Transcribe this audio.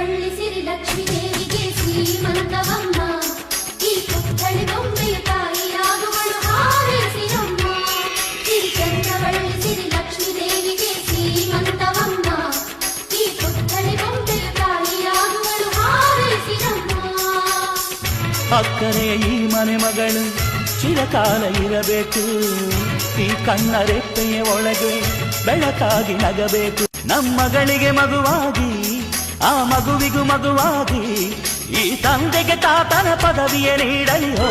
ಚಂದ್ರವಳ್ಳಿ ಸಿರಿ ಲಕ್ಷ್ಮೀ ದೇವಿಗೆ ಶ್ರೀಮಂತವಮ್ಮ. ಈ ಪುತ್ಥಳಿ ಬೊಂಬೆಯ ಈ ಈ ಮನೆ ಮಗಳು ಚಿರಕಾಲ ಇರಬೇಕು. ಈ ಕಣ್ಣ ರೆಪ್ಪೆಯ ಒಳಗೆ ಬೆಳಕಾಗಿ ನಗಬೇಕು. ನಮ್ಮಗಳಿಗೆ ಮಗುವಾಗಿ ಆ ಮಗುವಿಗೂ ಮಗುವಾಗಿ ಈ ತಂದೆಗೆ ತಾತನ ಪದವಿಯ ನೀಡಲಿ ಹೋ